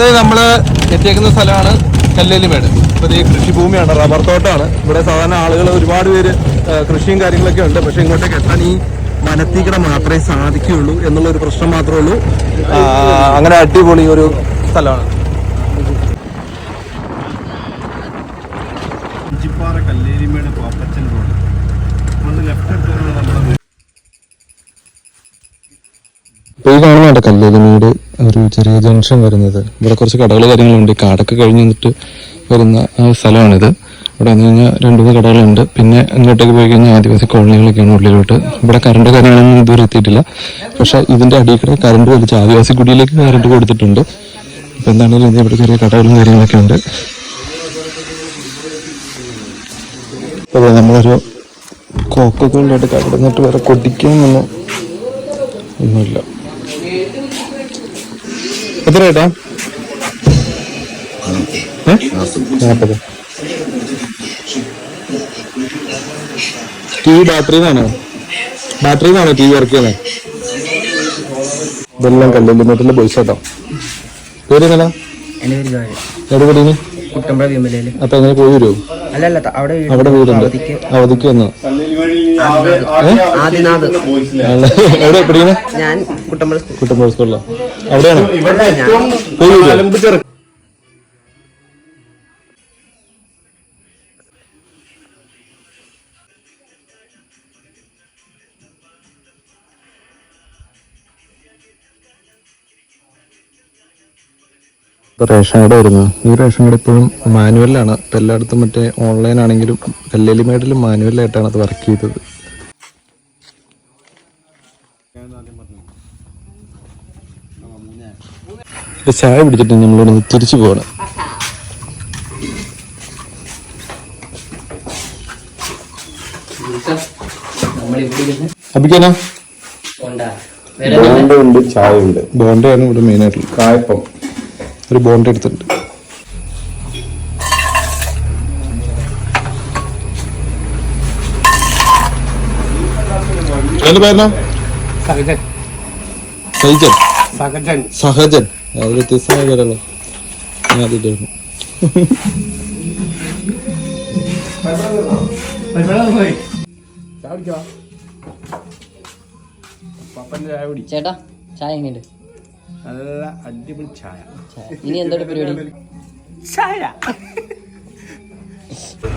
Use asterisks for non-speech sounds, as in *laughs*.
ഇത് നമ്മൾ എത്തിയേക്കുന്ന സ്ഥലമാണ് കല്ലേലിമേട് ഇപ്പൊ ഇത് ഈ കൃഷിഭൂമിയാണ് റബ്ബർ തോട്ടമാണ്. ഇവിടെ സാധാരണ ആളുകൾ ഒരുപാട് പേര് കൃഷിയും കാര്യങ്ങളൊക്കെ ഉണ്ട്. പക്ഷേ ഇങ്ങോട്ടേക്ക് എത്താൻ ഈ വനത്തീക്കട മാത്രമേ സാധിക്കുകയുള്ളൂ എന്നുള്ള ഒരു പ്രശ്നം മാത്രമേ ഉള്ളൂ. അങ്ങനെ അടിപൊളി ഒരു സ്ഥലമാണ്. കല്ലേരിമേട് പാപ്പച്ചൻ റോഡ്. ഒന്ന് ലെഫ്റ്റ് എടുത്തുള്ള നമ്മുടെ ഇപ്പോൾ ഈ കാണുന്നുണ്ട് കല്ലേലിമേട് ഒരു ചെറിയ ജംഗ്ഷൻ വരുന്നത്. ഇവിടെ കുറച്ച് കടകൾ കാര്യങ്ങളുണ്ട്. കാടൊക്കെ കഴിഞ്ഞ് വന്നിട്ട് വരുന്ന സ്ഥലമാണിത്. ഇവിടെ വന്നു കഴിഞ്ഞാൽ രണ്ട് മൂന്ന് കടകളുണ്ട്. പിന്നെ ഇങ്ങോട്ടേക്ക് പോയി കഴിഞ്ഞാൽ ആദിവാസി കോളനികളൊക്കെയാണ് ഉള്ളിലോട്ട്. ഇവിടെ കറണ്ട് കാര്യങ്ങളൊന്നും ഇതുവരെ എത്തിയിട്ടില്ല. പക്ഷെ ഇതിന്റെ അടിയിൽ കറണ്ട് വലിച്ച് ആദിവാസി കുടിയിലേക്ക് കറണ്ട് കൊടുത്തിട്ടുണ്ട്. ഇപ്പൊ എന്താണെങ്കിലും ഇവിടെ ചെറിയ കടകളും കാര്യങ്ങളൊക്കെ ഉണ്ട്. അപ്പോൾ നമ്മളൊരു കോക്കൊക്കെ ഉണ്ടായിട്ട് കടന്നിട്ട് വേറെ കൊട്ടിക്കാനൊന്നും ഒന്നുമില്ല. എത്ര ഏട്ടാ ടി വി ബാറ്ററിന്നാണോ? ബാറ്ററിന്നാണോ ടി വി വർക്ക് ചെയ്യുന്നത് ഇതെല്ലാം കല്ലുള്ളിമേട്ടിലെ ബോയ്സ് കേട്ടോ പേര് എങ്ങനെ എവിടെ കുട്ടമ്പഴ വിമലയിൽ അപ്പൊ എങ്ങനെ പോയി വരുമോ അവിടെ വീട് അവിടെ വീടുണ്ട്. അവധിക്ക്. വന്നു ആദിനാഥ് എവിടെ? പഠിക്കുന്നത് ഞാൻ കുട്ടമ്പഴ സ്കൂൾ സ്കൂളിലാണ് അവിടെയാണ്? അവിടെയാണോ പോയി റേഷൻ കട വരുന്നത്? ഈ റേഷൻ കട ഇപ്പോഴും മാനുവലാണ് ഇപ്പൊ എല്ലായിടത്തും മറ്റേ ഓൺലൈൻ ആണെങ്കിലും കല്ലേലിമേടിലും മാനുവലായിട്ടാണ് അത് വർക്ക് ചെയ്തത്. ചായ പിടിച്ചിട്ട് നമ്മൾ തിരിച്ചു പോവാണ്. അഭിക്കാനോ ബോണ്ടയാണ് ഇവിടെ മെയിൻ ആയിട്ടുള്ളത്. കായപ്പം. ഒരു ബോണ്ട് എടുത്തിട്ടുണ്ട്. എന്റെ സഹജൻ. സൈജൻ സഹജൻ. സഹജൻ. അത് വ്യത്യസ്തമായ പേരല്ലോ ഞാൻ ആദ്യമായിട്ട് ചേട്ടാ ചായ എങ്ങനെയുണ്ട്? നല്ല അടിപൊളി ചായ ചായ. ഇനി എന്താണ് പരിപാടി ചായ *laughs*